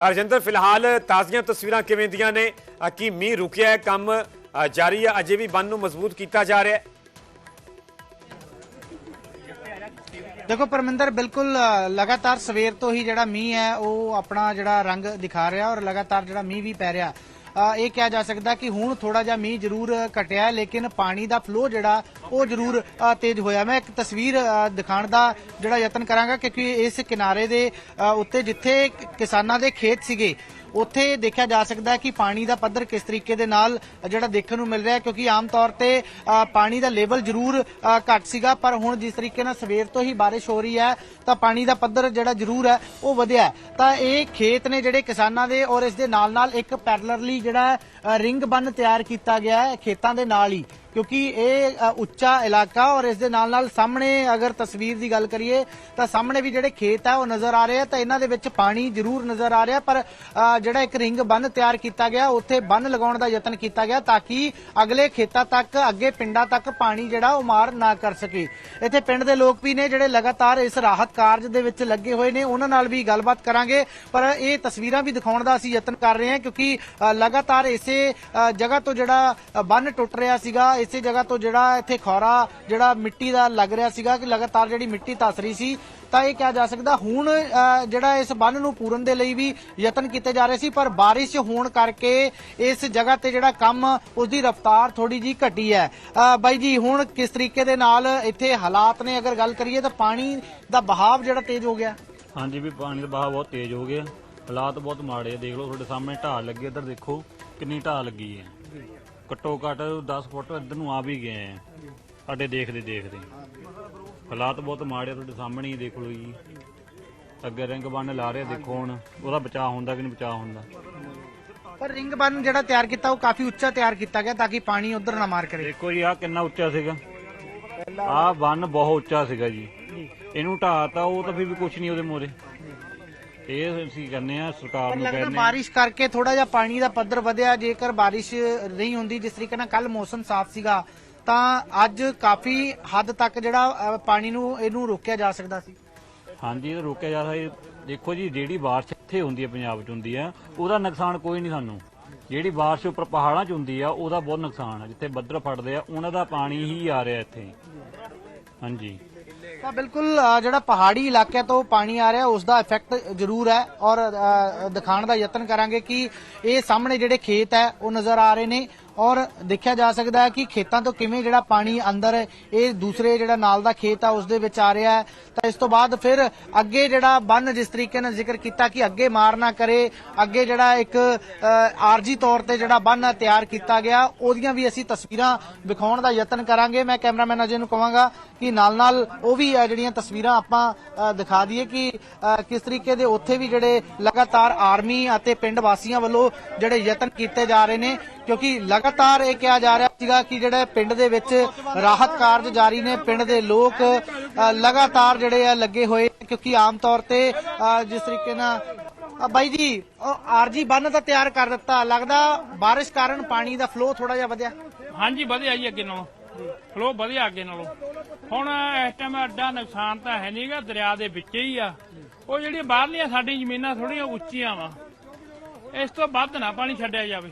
ਅਰਜਿੰਦਰ ਫਿਲਹਾਲ ਤਾਜ਼ੀਆਂ ਤਸਵੀਰਾਂ ਕਿਵੇਂ ਦੀਆਂ ਨੇ? ਅ, ਕੀ ਮੀਂਹ ਰੁਕਿਆ ਹੈ? ਕੰਮ ਜਾਰੀ ਹੈ? ਅਜੇ ਵੀ ਬੰਨ ਨੂੰ ਮਜ਼ਬੂਤ ਕੀਤਾ ਜਾ ਰਿਹਾ ਹੈ। ਦੇਖੋ ਪਰਮਿੰਦਰ ਬਿਲਕੁਲ ਲਗਾਤਾਰ ਸਵੇਰ ਤੋਂ ਹੀ ਜਿਹੜਾ ਮੀਂਹ ਹੈ ਉਹ ਆਪਣਾ ਜਿਹੜਾ ਰੰਗ ਦਿਖਾ ਰਿਹਾ ਔਰ ਲਗਾਤਾਰ ਜਿਹੜਾ ਮੀਂਹ ਵੀ ਪੈ ਰਿਹਾ ਇਹ ਕਿਹਾ ਜਾ ਸਕਦਾ ਕਿ ਹੁਣ ਥੋੜਾ ਜਿਹਾ ਮੀਂਹ ਜ਼ਰੂਰ ਘਟਿਆ ਹੈ ਲੇਕਿਨ ਪਾਣੀ ਦਾ ਫਲੋ ਜਿਹੜਾ ਉਹ ਜ਼ਰੂਰ ਤੇਜ਼ ਹੋਇਆ। ਮੈਂ ਇੱਕ ਤਸਵੀਰ ਅ, ਦਿਖਾਉਣ ਦਾ ਜਿਹੜਾ ਯਤਨ ਕਰਾਂਗਾ ਕਿਉਂਕਿ ਇਸ ਕਿਨਾਰੇ ਦੇ ਅ, ਉੱਤੇ ਜਿੱਥੇ ਕਿਸਾਨਾਂ ਦੇ ਖੇਤ ਸੀਗੇ ਉੱਥੇ ਦੇਖਿਆ ਜਾ ਸਕਦਾ ਹੈ ਕਿ ਪਾਣੀ ਦਾ ਪੱਧਰ ਕਿਸ ਤਰੀਕੇ ਦੇ ਨਾਲ ਜਿਹੜਾ ਦੇਖਣ ਨੂੰ ਮਿਲ ਰਿਹਾ ਕਿਉਂਕਿ ਆਮ ਤੌਰ ਤੇ ਪਾਣੀ ਦਾ ਲੈਵਲ ਜ਼ਰੂਰ ਘੱਟ ਸੀਗਾ, ਪਰ ਹੁਣ ਜਿਸ ਤਰੀਕੇ ਨਾਲ ਸਵੇਰ ਤੋਂ ਹੀ ਬਾਰਿਸ਼ ਹੋ ਰਹੀ ਹੈ, ਤਾਂ ਪਾਣੀ ਦਾ ਪੱਧਰ ਜਿਹੜਾ ਜ਼ਰੂਰ ਹੈ, ਉਹ ਵਧਿਆ ਤਾਂ ਇਹ ਖੇਤ ਨੇ ਜਿਹੜੇ ਕਿਸਾਨਾਂ ਦੇ ਔਰ ਇਸ ਦੇ ਨਾਲ ਨਾਲ ਇੱਕ ਪੈਰਲਰਲੀ ਜਿਹੜਾ ਰਿੰਗ ਬੰਨ ਤਿਆਰ ਕੀਤਾ ਗਿਆ ਹੈ ਖੇਤਾਂ ਦੇ ਨਾਲ ਹੀ, ਕਿਉਂਕਿ ਇਹ ਉੱਚਾ ਇਲਾਕਾ ਔਰ ਇਸ ਦੇ ਨਾਲ ਨਾਲ ਸਾਹਮਣੇ ਅਗਰ ਤਸਵੀਰ ਦੀ ਗੱਲ ਕਰੀਏ, ਤਾਂ ਸਾਹਮਣੇ ਵੀ ਜਿਹੜੇ ਖੇਤ ਆ ਉਹ ਨਜ਼ਰ ਆ ਰਹੇ ਆ, ਤਾਂ ਇਹਨਾਂ ਦੇ ਵਿੱਚ ਪਾਣੀ ਜ਼ਰੂਰ ਨਜ਼ਰ ਆ ਰਿਹਾ, ਪਰ ਜਿਹੜਾ ਇੱਕ ਰਿੰਗ ਬੰਨ ਤਿਆਰ ਕੀਤਾ ਗਿਆ, ਉੱਥੇ ਬੰਨ ਲਗਾਉਣ ਦਾ ਯਤਨ ਕੀਤਾ ਗਿਆ ਤਾਂ ਕਿ ਅਗਲੇ ਖੇਤਾਂ ਤੱਕ, ਅੱਗੇ ਪਿੰਡਾਂ ਤੱਕ ਪਾਣੀ ਜਿਹੜਾ ਉਹ ਮਾਰ ਨਾ ਕਰ ਸਕੇ। ਇੱਥੇ ਪਿੰਡ ਦੇ ਲੋਕ ਵੀ ਨੇ ਜਿਹੜੇ ਲਗਾਤਾਰ ਇਸ ਰਾਹਤ ਕਾਰਜ ਦੇ ਵਿੱਚ ਲੱਗੇ ਹੋਏ ਨੇ, ਉਹਨਾਂ ਨਾਲ ਵੀ ਗੱਲਬਾਤ ਕਰਾਂਗੇ, ਪਰ ਇਹ ਤਸਵੀਰਾਂ ਵੀ ਦਿਖਾਉਣ ਦਾ ਅਸੀਂ ਯਤਨ ਕਰ ਰਹੇ ਹਾਂ, ਕਿਉਂਕਿ ਲਗਾਤਾਰ ਇਸ ਅ, ਜਗ੍ਹਾ ਤੋਂ ਜਿਹੜਾ ਬੰਨ ਟੁੱਟ ਰਿਹਾ ਸੀਗਾ ਇਸੇ ਜਗ੍ਹਾ ਤੋਂ ਜਿਹੜਾ ਇੱਥੇ ਖੌਰਾ ਜਿਹੜਾ ਮਿੱਟੀ ਦਾ ਲੱਗ ਰਿਹਾ ਸੀਗਾ ਕਿ ਲਗਾਤਾਰ ਜਿਹੜੀ ਮਿੱਟੀ ਧਸ ਰਹੀ ਸੀ ਤਾਂ ਇਹ ਕਿਹਾ ਜਾ ਸਕਦਾ ਹੁਣ ਜਿਹੜਾ ਇਸ ਬੰਨ ਨੂੰ ਪੂਰਨ ਦੇ ਲਈ ਵੀ ਯਤਨ ਕੀਤੇ ਜਾ ਰਹੇ ਸੀ ਪਰ ਬਾਰਿਸ਼ ਹੋਣ ਕਰਕੇ ਇਸ ਜਗ੍ਹਾ ਤੇ ਜਿਹੜਾ ਕੰਮ ਉਸ ਦੀ ਰਫ਼ਤਾਰ ਥੋੜੀ ਜੀ ਘਟੀ ਹੈ। ਬਾਈ ਜੀ ਹੁਣ ਕਿਸ ਤਰੀਕੇ ਦੇ ਨਾਲ ਇੱਥੇ ਹਾਲਾਤ ਨੇ ਅਗਰ ਗੱਲ ਕਰੀਏ ਤਾਂ ਪਾਣੀ ਦਾ ਬਹਾਵ ਜਿਹੜਾ ਤੇਜ਼ ਹੋ ਗਿਆ। ਹਾਂਜੀ ਵੀ ਪਾਣੀ ਦਾ ਬਹਾਵ ਬਹੁਤ ਤੇਜ਼ ਹੋ ਗਿਆ। ਹਾਲਾਤ ਬਹੁਤ ਮਾੜੇ ਆ ਦੇਖ ਲਓ ਤੁਹਾਡੇ ਸਾਹਮਣੇ ਢਾਲ ਲੱਗੀ ਇੱਧਰ ਦੇਖੋ। ਕਿੰਨੀ ਢਾਲ ਲੱਗੀ ਹੈ? ਘੱਟੋ ਘੱਟ 10 ਫੁੱਟ ਇੱਧਰ ਨੂੰ ਆ ਵੀ ਗਏ ਆ ਸਾਡੇ ਦੇਖਦੇ ਦੇਖਦੇ। ਹਾਲਾਤ ਬਹੁਤ ਮਾੜੇ ਆ ਤੁਹਾਡੇ ਸਾਹਮਣੇ ਹੀ ਦੇਖ ਲਓ ਜੀ। ਅੱਗੇ ਰਿੰਗ ਬੰਨ ਲਾ ਰਹੇ ਆ, ਦੇਖੋ ਹੁਣ। ਉਹਦਾ ਬਚਾਅ ਹੁੰਦਾ ਕਿ ਨਹੀਂ ਬਚਾਅ ਹੁੰਦਾ? ਪਰ ਰਿੰਗ ਬੰਨ ਜਿਹੜਾ ਤਿਆਰ ਕੀਤਾ ਉਹ ਕਾਫੀ ਉੱਚਾ ਤਿਆਰ ਕੀਤਾ ਗਿਆ ਤਾਂ ਕਿ ਪਾਣੀ ਉਧਰ ਨਾ ਮਾਰ ਕਰੇ। ਦੇਖੋ ਜੀ ਆ ਕਿੰਨਾ ਉੱਚਾ ਸੀਗਾ। ਆ ਬੰਨ ਬਹੁਤ ਉੱਚਾ ਸੀਗਾ ਜੀ। ਇਹਨੂੰ ਢਾਤਾ ਉਹ ਤਾਂ ਫਿਰ ਵੀ ਕੁਝ ਨਹੀਂ ਉਹਦੇ ਮੋਰੇ ਇਹ ਅਸੀਂ ਕਹਿੰਦੇ ਆ ਸਰਕਾਰ ਨੂੰ ਲੱਗਦਾ ਕਹਿੰਦੇ ਆ ਬਾਰਿਸ਼ ਕਰਕੇ ਥੋੜਾ ਜਿਹਾ ਪਾਣੀ ਦਾ ਪੱਧਰ ਵਧਿਆ ਜੇਕਰ ਬਾਰਿਸ਼ ਨਹੀਂ ਹੁੰਦੀ ਜਿਸ ਤਰੀਕੇ ਨਾਲ ਕੱਲ ਮੌਸਮ ਸਾਫ਼ ਸੀਗਾ ਤਾਂ ਅੱਜ ਕਾਫੀ ਹੱਦ ਤੱਕ ਜਿਹੜਾ ਅ, ਪਾਣੀ ਨੂੰ ਇਹਨੂੰ ਰੋਕਿਆ ਜਾ ਸਕਦਾ ਸੀ। ਹਾਂਜੀ ਇਹ ਰੋਕਿਆ ਜਾ ਸਕਦਾ ਦੇਖੋ ਜੀ ਜਿਹੜੀ ਬਾਰਿਸ਼ ਇੱਥੇ ਹੁੰਦੀ ਹੈ ਪੰਜਾਬ 'ਚ ਹੁੰਦੀ ਹੈ ਉਹਦਾ ਨੁਕਸਾਨ ਕੋਈ ਨਹੀਂ ਸਾਨੂੰ। ਜਿਹੜੀ ਬਾਰਿਸ਼ ਉੱਪਰ ਪਹਾੜਾਂ 'ਚ ਹੁੰਦੀ ਆ ਉਹਦਾ ਬਹੁਤ ਨੁਕਸਾਨ ਆ। ਜਿੱਥੇ ਬੱਦਲ ਫਟਦੇ ਆ ਉਹਨਾਂ ਦਾ ਪਾਣੀ ਹੀ ਆ ਰਿਹਾ ਇੱਥੇ। ਹਾਂਜੀ। ਤਾਂ ਬਿਲਕੁਲ ਜਿਹੜਾ ਪਹਾੜੀ ਇਲਾਕਿਆਂ ਤੋਂ ਪਾਣੀ ਆ ਰਿਹਾ ਉਸ ਦਾ ਇਫੈਕਟ ਜ਼ਰੂਰ ਹੈ ਔਰ ਦਿਖਾਉਣ ਦਾ ਯਤਨ ਕਰਾਂਗੇ ਕਿ ਇਹ ਸਾਹਮਣੇ ਜਿਹੜੇ ਖੇਤ ਹੈ, ਉਹ ਨਜ਼ਰ ਆ ਰਹੇ ਨੇ। ਔਰ ਦੇਖਿਆ ਜਾ ਸਕਦਾ ਹੈ ਕਿ ਖੇਤਾਂ ਤੋਂ ਕਿਵੇਂ ਜਿਹੜਾ ਪਾਣੀ ਅੰਦਰ ਇਹ ਦੂਸਰੇ ਜਿਹੜਾ ਨਾਲ ਦਾ ਖੇਤ ਆ, ਉਸ ਦੇ ਵਿੱਚ ਆ ਰਿਹਾ ਹੈ। ਤਾਂ ਇਸ ਤੋਂ ਬਾਅਦ ਫਿਰ ਅੱਗੇ ਜਿਹੜਾ ਬੰਨ ਜਿਸ ਤਰੀਕੇ ਨਾਲ ਜ਼ਿਕਰ ਕੀਤਾ ਕਿ ਅੱਗੇ ਮਾਰ ਨਾ ਕਰੇ, ਅੱਗੇ ਜਿਹੜਾ ਇੱਕ ਆਰਜੀ ਤੌਰ ਤੇ ਜਿਹੜਾ ਬੰਨ ਤਿਆਰ ਕੀਤਾ ਗਿਆ, ਉਹਦੀਆਂ ਵੀ ਅਸੀਂ ਤਸਵੀਰਾਂ ਵਿਖਾਉਣ ਦਾ ਯਤਨ ਕਰਾਂਗੇ। ਮੈਂ ਕੈਮਰਾਮੈਨ ਅਜੇ ਨੂੰ ਕਹਾਂਗਾ ਕਿ ਨਾਲ ਨਾਲ ਉਹ ਵੀ ਜਿਹੜੀਆਂ ਤਸਵੀਰਾਂ ਆਪਾਂ ਦਿਖਾ ਦਈਏ ਕਿ ਕਿਸ ਤਰੀਕੇ ਦੇ ਉੱਥੇ ਵੀ ਜਿਹੜੇ ਲਗਾਤਾਰ ਆਰਮੀ ਅਤੇ ਪਿੰਡ ਵਾਸੀਆਂ ਵੱਲੋਂ ਜਿਹੜੇ ਯਤਨ ਕੀਤੇ ਜਾ ਰਹੇ ਨੇ, ਕਿਉਂਕਿ ਲਗਾਤਾਰ ਲਗਾਤਾਰ ਇਹ ਕਿਹਾ ਜਾ ਰਿਹਾ ਸੀਗਾ ਕਿ ਜਿਹੜਾ ਪਿੰਡ ਦੇ ਵਿੱਚ ਰਾਹਤ ਕਾਰਜ ਜਾਰੀ ਨੇ, ਪਿੰਡ ਦੇ ਲੋਕ ਲਗਾਤਾਰ ਜਿਹੜੇ ਆ ਲੱਗੇ ਹੋਏ, ਕਿਉਂਕਿ ਆਮ ਤੌਰ ਤੇ ਜਿਸ ਤਰੀਕੇ ਨਾਲ ਬਾਈ ਜੀ ਆਰਜੀ ਬੰਨ ਤਾਂ ਤਿਆਰ ਕਰ ਦਿੱਤਾ। ਲੱਗਦਾ ਬਾਰਿਸ਼ ਕਾਰਨ ਪਾਣੀ ਦਾ ਫਲੋ ਥੋੜਾ ਜਿਹਾ ਵਧਿਆ। ਹਾਂਜੀ, ਵਧਿਆ ਜੀ ਅੱਗੇ ਨਾਲੋਂ। ਫਲੋ ਵਧਿਆ ਅੱਗੇ ਨਾਲੋਂ। ਹੁਣ ਇਸ ਟਾਈਮ ਐਡਾ ਨੁਕਸਾਨ ਤਾਂ ਹੈ ਨਹੀਂਗਾ ਦਰਿਆ ਦੇ ਵਿੱਚ ਹੀ ਆ। ਉਹ ਜਿਹੜੀਆਂ ਬਾਹਰਲੀਆਂ ਸਾਡੀ ਜ਼ਮੀਨਾਂ ਥੋੜੀਆਂ ਉੱਚੀਆਂ ਵਾ। ਇਸ ਤੋਂ ਵੱਧ ਨਾ ਪਾਣੀ ਛੱਡਿਆ ਜਾਵੇ।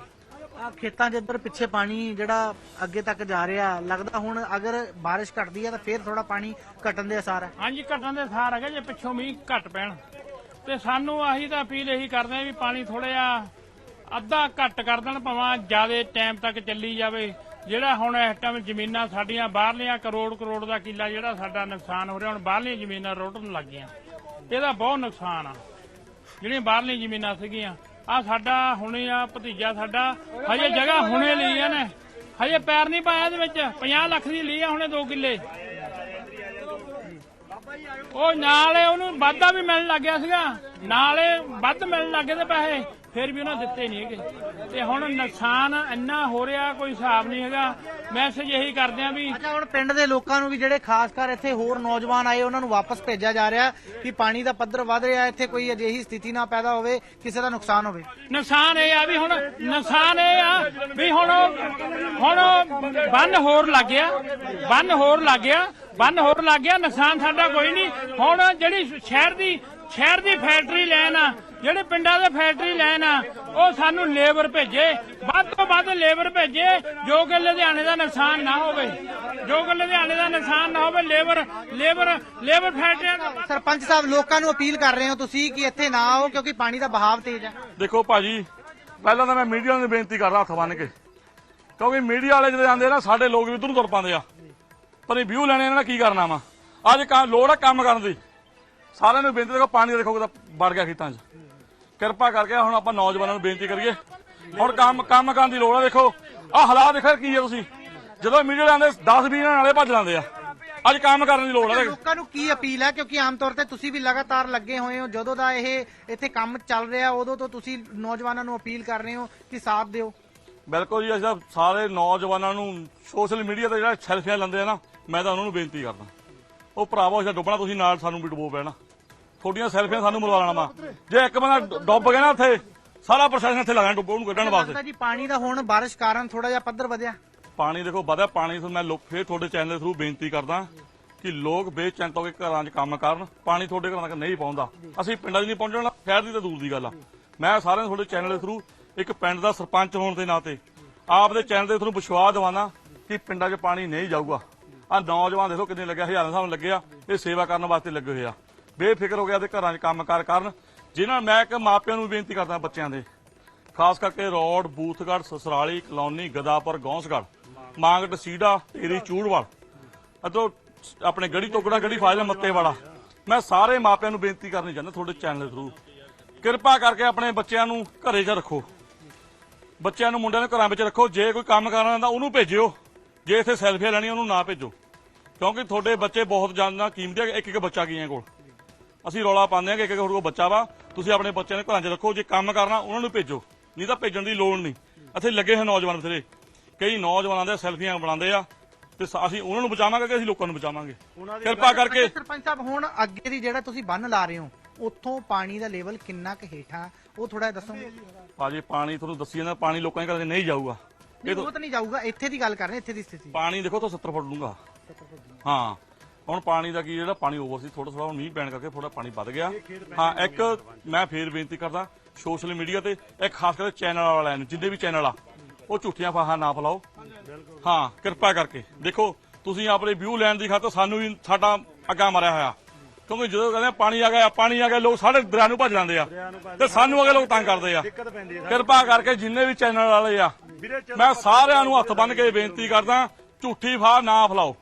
ਆ ਖੇਤਾਂ 'ਚ ਇੱਧਰ ਪਿੱਛੇ ਪਾਣੀ ਜਿਹੜਾ ਅੱਗੇ ਤੱਕ ਜਾ ਰਿਹਾ, ਲੱਗਦਾ ਹੁਣ ਅਗਰ ਬਾਰਿਸ਼ ਘਟਦੀ ਹੈ ਤਾਂ ਫੇਰ ਥੋੜਾ ਪਾਣੀ ਘਟਣ ਦੇ ਅਸਾਰ ਹੈ। ਹਾਂਜੀ, ਘਟਣ ਦੇ ਸਾਰ ਹੈਗੇ ਜੇ ਪਿੱਛੋਂ ਮੀਂਹ ਘਟ ਪੈਣ। ਤੇ ਸਾਨੂੰ ਆਹੀ ਤਾਂ ਅਪੀਲ ਇਹੀ ਕਰਦੇ ਆ ਵੀ ਪਾਣੀ ਥੋੜਾ ਜਿਹਾ ਅੱਧਾ ਘੱਟ ਕਰ ਦੇਣ, ਭਾਵੇਂ ਜ਼ਿਆਦਾ ਟਾਈਮ ਤੱਕ ਚੱਲੀ ਜਾਵੇ। ਜਿਹੜਾ ਹੁਣ ਇਸ ਟਾਈਮ ਜ਼ਮੀਨਾਂ ਸਾਡੀਆਂ ਬਾਹਰਲੀਆਂ ਕਰੋੜ ਕਰੋੜ ਦਾ ਕਿੱਲਾ ਜਿਹੜਾ ਸਾਡਾ ਨੁਕਸਾਨ ਹੋ ਰਿਹਾ, ਹੁਣ ਬਾਹਰਲੀਆਂ ਜ਼ਮੀਨਾਂ ਰੋਟਣ ਲੱਗ ਗਈਆਂ। ਇਹਦਾ ਬਹੁਤ ਨੁਕਸਾਨ ਆ। ਜਿਹੜੀਆਂ ਬਾਹਰਲੀਆਂ ਜ਼ਮੀਨਾਂ ਸੀਗੀਆਂ ਆ ਸਾਡਾ, ਹੁਣੇ ਆ ਭਤੀਜਾ ਸਾਡਾ। ਹਜੇ ਜਗ੍ਹਾ ਹੁਣੇ ਲਈ ਆ ਨੇ ਹਜੇ ਪੈਰ ਨਹੀਂ ਪਾਇਆ ਇਹਦੇ ਵਿੱਚ। 50 ਲੱਖ ਦੀ ਲਈ ਆ ਹੁਣੇ 2 ਕਿੱਲੇ। ਉਹ ਨਾਲੇ ਉਹਨੂੰ ਵਾਧਾ ਵੀ ਮਿਲਣ ਲੱਗ ਗਿਆ ਸੀਗਾ। ਨਾਲੇ ਵੱਧ ਮਿਲਣ ਲੱਗੇ ਤੇ ਪੈਸੇ। ਫਿਰ ਵੀ ਉਹਨਾਂ ਦਿੱਤੇ ਨਹੀਂ ਹੈਗੇ। ਤੇ ਹੁਣ ਨੁਕਸਾਨ ਇੰਨਾ ਹੋ ਰਿਹਾ ਕੋਈ ਹਿਸਾਬ ਨਹੀਂ ਹੈਗਾ। ਮੈਸੇਜ ਇਹੀ ਕਰਦੇ ਆ ਵੀ ਅੱਛਾ ਹੁਣ ਪਿੰਡ ਦੇ ਲੋਕਾਂ ਨੂੰ ਵੀ ਜਿਹੜੇ ਖਾਸ ਕਰ ਇੱਥੇ ਹੋਰ ਨੌਜਵਾਨ ਆਏ ਉਹਨਾਂ ਨੂੰ ਵਾਪਸ ਭੇਜਿਆ ਜਾ ਰਿਹਾ ਕਿ ਪਾਣੀ ਦਾ ਪੱਧਰ ਵਧ ਰਿਹਾ ਇੱਥੇ ਕੋਈ ਅਜਿਹੀ ਸਥਿਤੀ ਨਾ ਪੈਦਾ ਹੋਵੇ ਕਿਸੇ ਦਾ ਨੁਕਸਾਨ ਹੋਵੇ। ਨੁਕਸਾਨ ਇਹ ਆ ਵੀ ਹੁਣ ਨੁਕਸਾਨ ਇਹ ਆ ਵੀ ਹੁਣ ਹੁਣ ਬੰਨ ਹੋਰ ਲੱਗ ਗਿਆ ਬੰਨ ਹੋਰ ਲੱਗ ਗਿਆ ਬੰਨ ਹੋਰ ਲੱਗ ਗਿਆ ਨੁਕਸਾਨ ਸਾਡਾ ਕੋਈ ਨਹੀਂ ਹੁਣ ਜਿਹੜੀ ਸ਼ਹਿਰ ਦੀ ਸ਼ਹਿਰ ਦੀ ਫੈਕਟਰੀ ਲੈਣ ਆ ਜਿਹੜੇ ਪਿੰਡਾਂ ਦੇ ਫੈਕਟਰੀ ਲੈਣ ਆ ਉਹ ਸਾਨੂੰ ਲੇਬਰ ਭੇਜੇ। ਵੱਧ ਤੋਂ ਵੱਧ ਲੇਬਰ ਭੇਜੇ ਜੋ ਕਿ ਲੁਧਿਆਣੇ ਦਾ ਨੁਕਸਾਨ ਨਾ ਹੋਵੇ। ਜੋ ਕਿ ਲੁਧਿਆਣੇ ਦਾ ਨੁਕਸਾਨ ਨਾ ਹੋਵੇ ਲੇਬਰ ਲੇਬਰ ਲੇਬਰ ਫੈਕਟਰੀਆਂ ਦਾ ਸਰਪੰਚ ਸਾਹਿਬ ਲੋਕਾਂ ਨੂੰ ਅਪੀਲ ਕਰ ਰਹੇ ਹੋ ਤੁਸੀਂ ਕਿ ਇੱਥੇ ਨਾ ਆਓ ਕਿਉਂਕਿ ਪਾਣੀ ਦਾ ਬਹਾਵ ਤੇਜ਼ ਹੈ ਦੇਖੋ ਭਾਜੀ ਪਹਿਲਾਂ ਤਾਂ ਮੈਂ ਮੀਡੀਆ ਨੂੰ ਬੇਨਤੀ ਕਰਦਾ ਹੱਥ ਬੰਨ ਕੇ। ਕਿਉਂਕਿ ਮੀਡੀਆ ਵਾਲੇ ਜਦੋਂ ਆਉਂਦੇ ਨਾ ਸਾਡੇ ਲੋਕ ਵੀ ਇੱਧਰ ਨੂੰ ਤੁਰ ਪਾਉਂਦੇ ਆ। ਪਰ ਇਹ ਵਿਊ ਲੈਣੇ ਇਹਨਾਂ ਨੇ ਕੀ ਕਰਨਾ ਵਾ? ਅੱਜ ਲੋੜ ਆ ਕੰਮ ਕਰਨ ਦੀ। ਸਾਰਿਆਂ ਨੂੰ ਬੇਨਤੀ ਦੇਖੋ ਪਾਣੀ ਦੇਖੋ ਕਿਦਾ ਵੜ ਗਿਆ ਖੇਤਾਂ 'ਚ। ਕਿਰਪਾ ਕਰਕੇ ਹੁਣ ਆਪਾਂ ਨੌਜਵਾਨਾਂ ਨੂੰ ਬੇਨਤੀ ਕਰੀਏ। ਹੁਣ ਕੰਮ ਕੰਮ ਕਰਨ ਦੀ ਲੋੜ ਆ ਦੇਖੋ। ਆਹ ਹਾਲਾਤ ਦੇਖੋ ਕੀ ਆ ਤੁਸੀਂ। ਜਦੋਂ ਮੀਡੀਆ ਵਾਲੇ ਆਉਂਦੇ 10 20 ਨਾਲੇ ਭੱਜ ਜਾਂਦੇ ਆ। ਅੱਜ ਕੰਮ ਕਰਨ ਦੀ ਲੋੜ ਆ ਦੇਖੋ। ਲੋਕਾਂ ਨੂੰ ਕੀ ਅਪੀਲ ਹੈ? ਕਿਉਂਕਿ ਆਮ ਤੌਰ ਤੇ ਤੁਸੀਂ ਵੀ ਲਗਾਤਾਰ ਲੱਗੇ ਹੋਏ ਹੋ। ਜਦੋਂ ਦਾ ਇਹ ਇੱਥੇ ਕੰਮ ਚੱਲ ਰਿਹਾ ਉਦੋਂ ਤੋਂ ਤੁਸੀਂ ਨੌਜਵਾਨਾਂ ਨੂੰ ਅਪੀਲ ਕਰ ਰਹੇ ਹੋ ਕਿ ਸਾਥ ਦਿਓ। ਬਿਲਕੁਲ ਜੀ ਅਸੀਂ ਸਾਰੇ ਨੌਜਵਾਨਾਂ ਨੂੰ ਸੋਸ਼ਲ ਮੀਡੀਆ ਤੇ ਜਿਹੜਾ ਸੈਲਫੀਆਂ ਲੈਂਦੇ ਆ ਨਾ ਮੈਂ ਤਾਂ ਉਹਨਾਂ ਨੂੰ ਬੇਨਤੀ ਕਰਦਾ। ਉਹ ਭਰਾਵੋ ਅਸੀਂ ਡੁੱਬਣਾ ਤੁਸੀਂ ਨਾਲ ਸਾਨੂੰ ਵੀ ਡੁਬੋ ਪੈਣਾ ਤੁਹਾਡੀਆਂ ਸੈਲਫੀਆਂ ਸਾਨੂੰ ਮਰਵਾ ਲੈਣਾ ਵਾ। ਜੇ ਇੱਕ ਬੰਦਾ ਡੁੱਬ ਗਿਆ ਨਾ ਉੱਥੇ ਸਾਰਾ ਪ੍ਰਸ਼ਾਸਨ ਇੱਥੇ ਲਗਾਣਾ ਡੁੱਬੋ ਉਹਨੂੰ ਕੱਢਣ ਵਾਸਤੇ। ਜੀ ਪਾਣੀ ਦਾ ਹੁਣ ਬਾਰਿਸ਼ ਕਾਰਨ ਥੋੜਾ ਜਿਹਾ ਪੱਧਰ ਵਧਿਆ। ਪਾਣੀ ਦੇਖੋ ਵਧਿਆ ਪਾਣੀ ਤੋਂ ਮੈਂ ਲੋਕ ਫੇਰ ਤੁਹਾਡੇ ਚੈਨਲ ਦੇ ਥਰੂ ਬੇਨਤੀ ਕਰਦਾ ਕਿ ਲੋਕ ਬੇਚੈਨ ਹੋ ਕੇ ਘਰਾਂ 'ਚ ਕੰਮ ਕਰਨ ਪਾਣੀ ਤੁਹਾਡੇ ਘਰਾਂ ਤੱਕ ਨਹੀਂ ਪਹੁੰਚਦਾ। ਅਸੀਂ ਪਿੰਡਾਂ 'ਚ ਨਹੀਂ ਪਹੁੰਚਣਾ ਸ਼ਹਿਰ ਦੀ ਤਾਂ ਦੂਰ ਦੀ ਗੱਲ ਆ। ਮੈਂ ਸਾਰਿਆਂ ਨੂੰ ਤੁਹਾਡੇ ਚੈਨਲ ਦੇ ਥਰੂ ਇੱਕ ਪਿੰਡ ਦਾ ਸਰਪੰਚ ਹੋਣ ਦੇ ਨਾਤੇ ਆਪ ਦੇ ਚੈਨਲ ਦੇ ਥਰੂ ਵਿਸ਼ਵਾਸ ਦਿਵਾਨਾ ਕਿ ਪਿੰਡਾਂ 'ਚ ਪਾਣੀ ਨਹੀਂ ਜਾਊਗਾ। ਆ ਨੌਜਵਾਨ ਦੇਖੋ ਕਿੰਨੇ ਲੱਗੇ ਹਜ਼ਾਰਾਂ ਸਾਨੂੰ ਲੱਗੇ ਆ ਇਹ ਸੇਵਾ ਕਰਨ ਵਾਸਤੇ ਲੱਗੇ ਹੋਏ ਆ। ਬੇਫਿਕਰ ਹੋ ਗਿਆ ਤੇ ਘਰਾਂ 'ਚ ਕੰਮ ਕਾਰ ਕਰਨ, ਜਿਨ੍ਹਾਂ ਮੈਂ ਇੱਕ ਮਾਪਿਆਂ ਨੂੰ ਬੇਨਤੀ ਕਰਦਾ ਬੱਚਿਆਂ ਦੇ। ਖਾਸ ਕਰਕੇ ਰੋਡ ਬੂਥਗੜ ਸਸਰਾਲੀ, ਕਲੋਨੀ, ਗਦਾਪੁਰ ਗੌਂਸਗੜ ਮਾਂਗਟ ਸੀੜਾ ਤੇਰੀ ਚੂੜਵਾਲ, ਅਤੋਂ ਆਪਣੇ ਗੜੀ ਟੋਕੜਾ ਗੜੀ ਫਾਜ਼ਲ ਮੱਤੇ ਵਾਲਾ ਮੈਂ ਸਾਰੇ ਮਾਪਿਆਂ ਨੂੰ ਬੇਨਤੀ ਕਰਨੀ ਚਾਹੁੰਦਾ ਤੁਹਾਡੇ ਚੈਨਲ ਥਰੂ ਕਿਰਪਾ ਕਰਕੇ ਆਪਣੇ ਬੱਚਿਆਂ ਨੂੰ ਘਰੇ 'ਚ ਰੱਖੋ। ਬੱਚਿਆਂ ਨੂੰ, ਮੁੰਡਿਆਂ ਨੂੰ ਘਰਾਂ ਵਿੱਚ ਰੱਖੋ। ਜੇ ਕੋਈ ਕੰਮ ਕਰਨਾ ਤਾਂ ਉਹਨੂੰ ਭੇਜਿਓ। ਜੇ ਇੱਥੇ ਸੈਲਫੀਆਂ ਲੈਣੀਆਂ, ਉਹਨੂੰ ਨਾ ਭੇਜੋ। ਕਿਉਂਕਿ ਤੁਹਾਡੇ ਬੱਚੇ ਬਹੁਤ ਜ਼ਿਆਦਾ ਕੀਮਤੀ ਆ ਇੱਕ ਇੱਕ ਬੱਚਾ ਗਈਆਂ ਕੋਲ। ਅਸੀਂ ਰੌਲਾ ਪਾਉਂਦੇ ਆ ਕਿ ਇੱਕ ਇੱਕ ਕੋਲ ਬੱਚਾ ਵਾ ਤੁਸੀਂ ਆਪਣੇ ਬੱਚਿਆਂ ਨੂੰ ਘਰਾਂ 'ਚ ਰੱਖੋ ਜੇ ਕੰਮ ਕਰਨਾ ਉਹਨਾਂ ਨੂੰ ਭੇਜੋ ਨਹੀਂ ਤਾਂ ਭੇਜਣ ਦੀ ਲੋੜ ਨਹੀਂ। ਇੱਥੇ ਲੱਗੇ ਹੋਏ ਨੌਜਵਾਨ ਬਥੇਰੇ ਕਈ ਨੌਜਵਾਨਾਂ ਦੇ ਸੈਲਫੀਆਂ ਬਣਾਉਂਦੇ ਆ ਤੇ ਅਸੀਂ ਉਹਨਾਂ ਨੂੰ ਬਚਾਵਾਂਗੇ ਕਿ ਅਸੀਂ ਲੋਕਾਂ ਨੂੰ ਬਚਾਵਾਂਗੇ? ਕਿਰਪਾ ਕਰਕੇ ਸਰਪੰਚ ਸਾਹਿਬ ਹੁਣ ਅੱਗੇ ਦੀ ਜਿਹੜਾ ਤੁਸੀਂ ਬੰਨ ਲਾ ਰਹੇ ਹੋ ਉੱਥੋਂ ਪਾਣੀ ਦਾ ਲੈਵਲ ਕਿੰਨਾ ਕੁ ਹੇਠਾਂ? ਉਹ ਥੋੜਾ ਦੱਸੋਗੇ? ਭਾਜੀ ਪਾਣੀ ਤੁਹਾਨੂੰ ਦੱਸੀ ਜਾਂਦਾ ਪਾਣੀ ਲੋਕਾਂ ਦੇ ਘਰਾਂ 'ਚ ਨਹੀਂ ਜਾਊਗਾ। ਇਹ ਤਾਂ ਨਹੀਂ ਜਾਊਗਾ ਇੱਥੇ ਦੀ ਗੱਲ ਕਰ ਰਹੇ ਇੱਥੇ ਦੀ ਸਥਿਤੀ। ਪਾਣੀ ਦੇਖੋ ਤਾਂ 70 ਫੁੱਟ ਲੂੰਗਾ। ਹਾਂ। ਹੁਣ ਪਾਣੀ ਦਾ ਕੀ ਜਿਹੜਾ ਪਾਣੀ ਓਵਰ ਸੀ ਥੋੜਾ ਥੋੜਾ ਹੁਣ ਮੀਂਹ ਪੈਣ ਕਰਕੇ ਥੋੜਾ ਪਾਣੀ ਵੱਧ ਗਿਆ। ਹਾਂ ਇੱਕ ਮੈਂ ਫੇਰ ਬੇਨਤੀ ਕਰਦਾ ਸੋਸ਼ਲ ਮੀਡੀਆ ਤੇ ਇੱਕ ਖਾਸ ਕਰਕੇ ਚੈਨਲ ਵਾਲਿਆਂ ਨੂੰ ਜਿੰਨੇ ਵੀ ਚੈਨਲ ਆ ਉਹ ਝੂਠੀਆਂ ਫਾਹਾਂ ਨਾ ਫਲਾਓ। ਹਾਂ ਕਿਰਪਾ ਕਰਕੇ। ਦੇਖੋ ਤੁਸੀਂ ਆਪਣੇ ਵਿਊ ਲੈਣ ਦੀ ਖਾਤਰ ਸਾਨੂੰ ਵੀ ਸਾਡਾ ਅੱਗਾ ਮਾਰਿਆ ਹੋਇਆ। ਕਿਉਂਕਿ ਜਦੋਂ ਕਹਿੰਦੇ ਪਾਣੀ ਆ ਗਿਆ ਪਾਣੀ ਆ ਗਿਆ ਲੋਕ ਸਾਡੇ ਦਰਿਆ ਨੂੰ ਭੱਜ ਜਾਂਦੇ ਆ। ਤੇ ਸਾਨੂੰ ਅਗੇ ਲੋਕ ਤੰਗ ਕਰਦੇ ਆ। ਕਿਰਪਾ ਕਰਕੇ ਜਿੰਨੇ ਵੀ ਚੈਨਲ ਵਾਲੇ ਆ ਮੈਂ ਸਾਰਿਆਂ ਨੂੰ ਹੱਥ ਬੰਨ ਕੇ ਬੇਨਤੀ ਕਰਦਾ ਝੂਠੀ ਫਾਹ ਨਾ ਫਲਾਓ।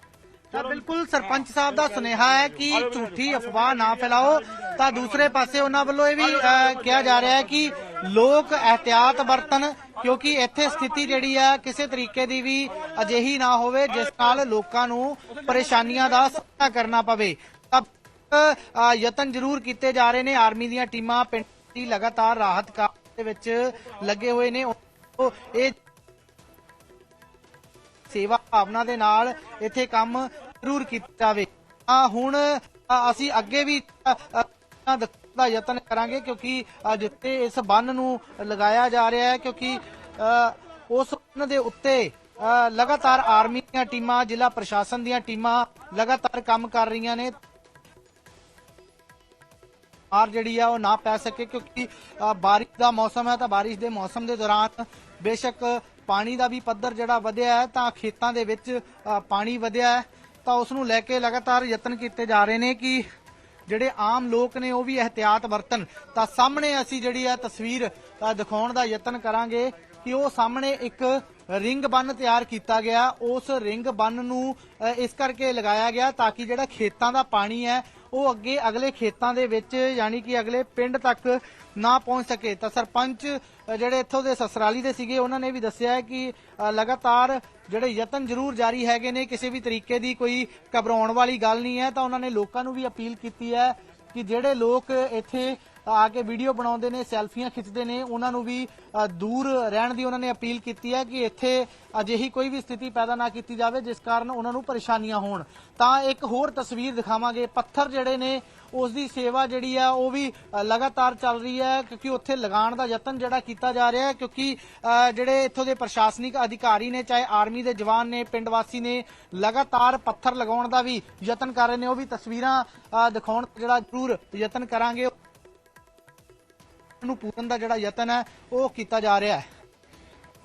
ਤਾਂ ਬਿਲਕੁਲ ਸਰਪੰਚ ਸਾਹਿਬ ਦਾ ਸੁਨੇਹਾ ਹੈ ਕਿ ਝੂਠੀ ਅਫਵਾਹ ਨਾ ਫੈਲਾਓ। ਤਾਂ ਦੂਸਰੇ ਪਾਸੇ ਉਹਨਾਂ ਵੱਲੋਂ ਇਹ ਵੀ ਕਿਹਾ ਜਾ ਰਿਹਾ ਹੈ ਕਿ ਲੋਕ ਇਹਤਿਆਤ ਵਰਤਨ ਕਿਉਂਕਿ ਇੱਥੇ ਸਥਿਤੀ ਜਿਹੜੀ ਆ ਕਿਸੇ ਤਰੀਕੇ ਦੀ ਵੀ ਅਜਿਹੀ ਨਾ ਹੋਵੇ, ਜਿਸ ਨਾਲ ਲੋਕਾਂ ਨੂੰ ਪਰੇਸ਼ਾਨੀਆਂ ਦਾ ਸਾਹਮਣਾ ਕਰਨਾ ਪਵੇ। ਤਾਂ ਯਤਨ ਜ਼ਰੂਰ ਕੀਤੇ ਜਾ ਰਹੇ ਨੇ। ਆਰਮੀ ਦੀਆਂ ਟੀਮਾਂ ਪਿੰਡ ਦੀ ਲਗਾਤਾਰ ਰਾਹਤ ਕਾਰਜ ਦੇ ਵਿੱਚ ਲੱਗੇ ਹੋਏ ਨੇ। ਇਹ ਸੇਵਾ ਭਾਵਨਾ ਦੇ ਨਾਲ ਇੱਥੇ ਕੰਮ ਜ਼ਰੂਰ ਕੀਤਾ ਜਾਵੇ। ਆ ਹੁਣ ਅਸੀਂ ਅੱਗੇ ਵੀ ਦਾ ਯਤਨ ਕਰਾਂਗੇ ਕਿਉਂਕਿ ਅ, ਇਸ ਬੰਨ ਨੂੰ ਲਗਾਇਆ ਜਾ ਰਿਹਾ ਹੈ ਕਿਉਂਕਿ ਉਸ ਬੰਨ ਦੇ ਉੱਤੇ ਲਗਾਤਾਰ ਆਰਮੀ ਦੀਆਂ ਟੀਮਾਂ ਜ਼ਿਲ੍ਹਾ ਪ੍ਰਸ਼ਾਸਨ ਦੀਆਂ ਟੀਮਾਂ ਲਗਾਤਾਰ ਕੰਮ ਕਰ ਰਹੀਆਂ ਨੇ। ਮਾਰ ਜਿਹੜੀ ਆ ਉਹ ਨਾ ਪੈ ਸਕੇ ਕਿਉਂਕਿ ਬਾਰਿਸ਼ ਦਾ ਮੌਸਮ ਹੈ ਤਾਂ ਬਾਰਿਸ਼ ਦੇ ਮੌਸਮ ਦੇ ਦੌਰਾਨ ਬੇਸ਼ੱਕ ਪਾਣੀ ਦਾ ਵੀ ਪੱਧਰ ਜਿਹੜਾ ਵਧਿਆ ਹੈ, ਤਾਂ ਖੇਤਾਂ ਦੇ ਵਿੱਚ ਪਾਣੀ ਵਧਿਆ ਹੈ। ਤਾਂ ਉਸ ਨੂੰ ਲੈ ਕੇ ਲਗਾਤਾਰ ਯਤਨ ਕੀਤੇ ਜਾ ਰਹੇ ਨੇ ਕਿ ਜਿਹੜੇ ਆਮ ਲੋਕ ਨੇ ਉਹ ਵੀ ਇਹਤਿਆਤ ਵਰਤਨ ਤਾਂ ਸਾਹਮਣੇ ਅਸੀਂ ਜਿਹੜੀ ਹੈ ਤਸਵੀਰ ਦਿਖਾਉਣ ਦਾ ਯਤਨ ਕਰਾਂਗੇ ਕਿ ਉਹ ਸਾਹਮਣੇ ਇੱਕ ਰਿੰਗ ਬੰਨ ਤਿਆਰ ਕੀਤਾ ਗਿਆ। ਉਸ ਰਿੰਗ ਬੰਨ ਨੂੰ ਇਸ ਕਰਕੇ ਲਗਾਇਆ ਗਿਆ ਤਾਂ ਕਿ ਜਿਹੜਾ ਖੇਤਾਂ ਦਾ ਪਾਣੀ ਹੈ ਉਹ ਅੱਗੇ ਅਗਲੇ ਖੇਤਾਂ ਦੇ ਵਿੱਚ, ਯਾਨੀ ਕਿ ਅਗਲੇ ਪਿੰਡ ਤੱਕ ਨਾ ਪਹੁੰਚ ਸਕੇ। ਤਾਂ ਸਰਪੰਚ ਜਿਹੜੇ ਇੱਥੋਂ ਦੇ ਸਸਰਾਲੀ ਦੇ ਸੀਗੇ, ਉਹਨਾਂ ਨੇ ਵੀ ਦੱਸਿਆ ਹੈ ਕਿ ਲਗਾਤਾਰ ਜਿਹੜੇ ਯਤਨ ਜ਼ਰੂਰ ਜਾਰੀ ਹੈਗੇ ਨੇ, ਕਿਸੇ ਵੀ ਤਰੀਕੇ ਦੀ ਕੋਈ ਘਬਰਾਉਣ ਵਾਲੀ ਗੱਲ ਨਹੀਂ ਹੈ। ਤਾਂ ਉਹਨਾਂ ਨੇ ਲੋਕਾਂ ਨੂੰ ਵੀ ਅਪੀਲ ਕੀਤੀ ਹੈ ਕਿ ਜਿਹੜੇ ਲੋਕ ਇੱਥੇ ਆ ਕੇ ਵੀਡੀਓ ਬਣਾਉਂਦੇ ਨੇ ਸੈਲਫੀਆਂ ਖਿੱਚਦੇ ਨੇ ਉਹਨਾਂ ਨੂੰ ਵੀ ਦੂਰ ਰਹਿਣ ਦੀ ਉਹਨਾਂ ਨੇ ਅਪੀਲ ਕੀਤੀ ਹੈ ਕਿ ਇੱਥੇ ਅਜਿਹੀ ਕੋਈ ਵੀ ਸਥਿਤੀ ਪੈਦਾ ਨਾ ਕੀਤੀ ਜਾਵੇ ਜਿਸ ਕਾਰਨ ਉਹਨਾਂ ਨੂੰ ਪਰੇਸ਼ਾਨੀਆਂ ਹੋਣ। ਤਾਂ ਇੱਕ ਹੋਰ ਤਸਵੀਰ ਦਿਖਾਵਾਂਗੇ। ਪੱਥਰ ਜਿਹੜੇ ਨੇ ਉਸ ਦੀ ਸੇਵਾ ਜਿਹੜੀ ਆ ਉਹ ਵੀ ਲਗਾਤਾਰ ਚੱਲ ਰਹੀ ਹੈ ਕਿਉਂਕਿ ਉੱਥੇ ਲਗਾਉਣ ਦਾ ਯਤਨ ਜਿਹੜਾ ਕੀਤਾ ਜਾ ਰਿਹਾ ਹੈ ਕਿਉਂਕਿ ਅ, ਜਿਹੜੇ ਇੱਥੋਂ ਦੇ ਪ੍ਰਸ਼ਾਸਨਿਕ ਅਧਿਕਾਰੀ ਨੇ ਚਾਹੇ ਆਰਮੀ ਦੇ ਜਵਾਨ ਨੇ ਪਿੰਡ ਵਾਸੀ ਨੇ ਲਗਾਤਾਰ ਪੱਥਰ ਲਗਾਉਣ ਦਾ ਵੀ ਯਤਨ ਕਰ ਰਹੇ ਨੇ। ਉਹ ਵੀ ਤਸਵੀਰਾਂ ਦਿਖਾਉਣ ਜਿਹੜਾ ਜ਼ਰੂਰ ਯਤਨ ਕਰਾਂਗੇ। ਨੂੰ ਪੂਰਨ ਦਾ ਜਿਹੜਾ ਯਤਨ ਹੈ, ਉਹ ਕੀਤਾ ਜਾ ਰਿਹਾ ਹੈ।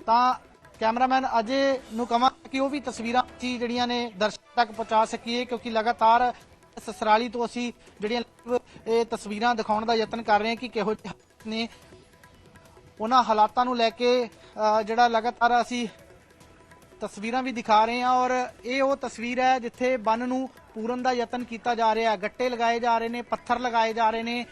ਤਾਂ ਕੈਮਰਾਮੈਨ ਅਜੇ ਨੂੰ ਕਹਾਂ ਕਿ ਉਹ ਵੀ ਤਸਵੀਰਾਂ ਜਿਹੜੀਆਂ ਨੇ ਦਰਸ਼ਕ ਤੱਕ ਪਹੁੰਚਾ ਸਕੀਏ, ਕਿਉਂਕਿ ਲਗਾਤਾਰ ਸਸਰਾਲੀ ਤੋਂ ਅਸੀਂ ਜਿਹੜੀਆਂ ਇਹ ਤਸਵੀਰਾਂ ਦਿਖਾਉਣ ਦਾ ਯਤਨ ਕਰ ਰਹੇ ਹਾਂ ਕਿ ਕਿਹੋ ਜਿਹੇ ਨੇ। ਉਹਨਾਂ ਹਾਲਾਤਾਂ ਨੂੰ ਲੈ ਕੇ ਜਿਹੜਾ ਲਗਾਤਾਰ ਅਸੀਂ ਤਸਵੀਰਾਂ ਵੀ ਦਿਖਾ ਰਹੇ ਹਾਂ ਔਰ ਇਹ ਉਹ ਤਸਵੀਰ ਹੈ ਜਿੱਥੇ ਬੰਨ ਨੂੰ ਪੂਰਨ ਦਾ ਯਤਨ ਕੀਤਾ ਜਾ ਰਿਹਾ ਹੈ। ਗੱਟੇ ਲਗਾਏ ਜਾ ਰਹੇ ਨੇ, ਪੱਥਰ ਲਗਾਏ ਜਾ ਰਹੇ ਨੇ।